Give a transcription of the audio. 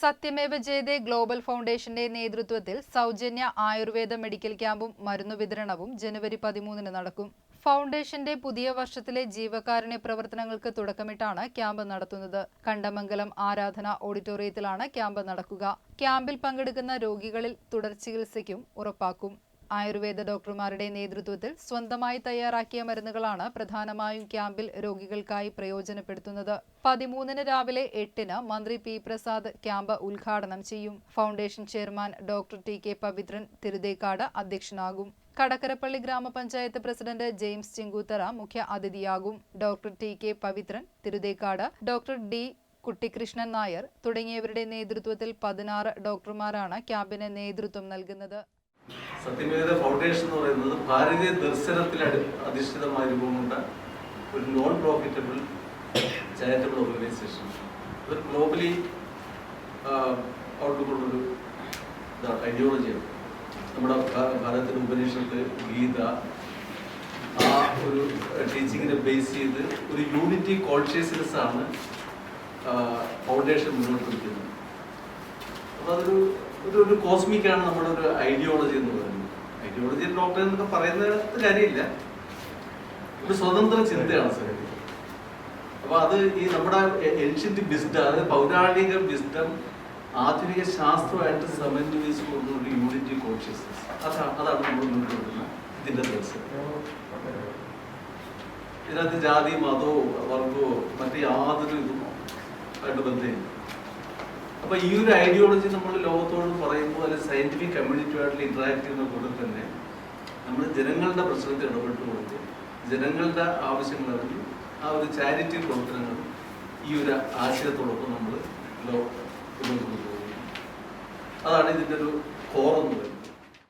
സത്യമേവ ജയതേ global ഫൗണ്ടേഷന്റെ നേതൃത്വത്തിൽ സൗജന്യ ആയുർവേദ മെഡിക്കൽ ക്യാമ്പും മരുന്നു വിതരണവും ജനുവരി പതിമൂന്നിന് നടക്കും. ഫൗണ്ടേഷന്റെ പുതിയ വർഷത്തിലെ ജീവകാരുണ്യ പ്രവർത്തനങ്ങൾക്ക് തുടക്കമിട്ടാണ് ക്യാമ്പ് നടത്തുന്നത്. കണ്ടമംഗലം ആരാധന ഓഡിറ്റോറിയത്തിലാണ് ക്യാമ്പ് നടക്കുക. ക്യാമ്പിൽ പങ്കെടുക്കുന്ന രോഗികളിൽ തുടർ ചികിത്സയ്ക്കും ഉറപ്പാക്കും. ആയുർവേദ ഡോക്ടർമാരുടെ നേതൃത്വത്തിൽ സ്വന്തമായി തയ്യാറാക്കിയ മരുന്നുകളാണ് പ്രധാനമായും ക്യാമ്പിൽ രോഗികൾക്കായി പ്രയോജനപ്പെടുത്തുന്നത്. പതിമൂന്നിന് രാവിലെ എട്ടിന് മന്ത്രി പി പ്രസാദ് ക്യാമ്പ് ഉദ്ഘാടനം ചെയ്യും. Foundation chairman doctor T K Pavithran Thiruthekkad അധ്യക്ഷനാകും. Kadakkarappally ഗ്രാമപഞ്ചായത്ത് പ്രസിഡന്റ് ജെയിംസ് ചിങ്കൂത്തറ മുഖ്യ അതിഥിയാകും. Doctor T K Pavithran Thiruthekkad doctor D Kuttikrishnan Nair തുടങ്ങിയവരുടെ നേതൃത്വത്തിൽ പതിനാറ് ഡോക്ടർമാരാണ് ക്യാമ്പിന് നേതൃത്വം നൽകുന്നത്. സത്യമേത ഫൗണ്ടേഷൻ എന്ന് പറയുന്നത് ഭാരതീയ ദർശനത്തിൽ അടി രൂപമുണ്ട ഒരു നോൺ പ്രോഫിറ്റബിൾ ചാരിറ്റബിൾ ഓർഗനൈസേഷൻ അത് ഗ്ലോബലി ഔട്ട്ലുക്കുള്ളൊരു ഇതാണ് ഐഡിയോളജിയാണ് നമ്മുടെ ഭാരതത്തിന്റെ ഉപനിഷത്ത് ഗീത ആ ഒരു ടീച്ചിങ്ങിനെ ബേസ് ചെയ്ത് ഒരു യൂണിറ്റി കോൺഷ്യസ്നെസ് ആണ് ഫൗണ്ടേഷൻ മുന്നോട്ട് വയ്ക്കുന്നത് അപ്പോൾ അതൊരു ഒരു ഒരു കോസ്മിക്കാണ് നമ്മുടെ ഒരു ഐഡിയോളജി എന്ന് പറയുന്നത്. ഐഡിയോളജി ഡോക്ടർ എന്നൊക്കെ പറയുന്നത് കാര്യമില്ല ഒരു സ്വതന്ത്ര ചിന്തയാണ് സർ അപ്പൊ അത് ഈ നമ്മുടെ ഏൻഷ്യന്റ് വിസ്ഡം അതായത് പൗരാണിക വിസ്ഡം ആധുനിക ശാസ്ത്രമായിട്ട് സമന്വയിച്ച് കൊടുക്കുന്ന ഒരു യൂണിറ്റി കോൺഷ്യസ്നസ് അതാണ് അതാണ് നമ്മൾ മുന്നോട്ട് കൊടുക്കുന്ന ഇതിന്റെ ദിവസം ഇതിനകത്ത് ജാതി മതമോ വർഗമോ മറ്റേ യാതൊരു ഇതും ആയിട്ട് ബന്ധമില്ല. അപ്പൊ ഈ ഒരു ഐഡിയോളജി നമ്മൾ ലോകത്തോട് പറയുമ്പോൾ അല്ലെങ്കിൽ സയന്റിഫിക് കമ്മ്യൂണിറ്റിയുമായിട്ടുള്ള ഇന്ററാക്ട് ചെയ്യുന്ന കൂടെ തന്നെ നമ്മൾ ജനങ്ങളുടെ പ്രശ്നത്തിൽ ഇടപെട്ട് കൊടുത്ത് ജനങ്ങളുടെ ആവശ്യങ്ങൾ അറിഞ്ഞ് ആ ഒരു ചാരിറ്റി പ്രവർത്തനങ്ങൾ ഈ ഒരു ആശയത്തോടൊപ്പം നമ്മൾ ലോ അതാണ് ഇതിന്റെ ഒരു കോറെന്ന് പറയുന്നത്.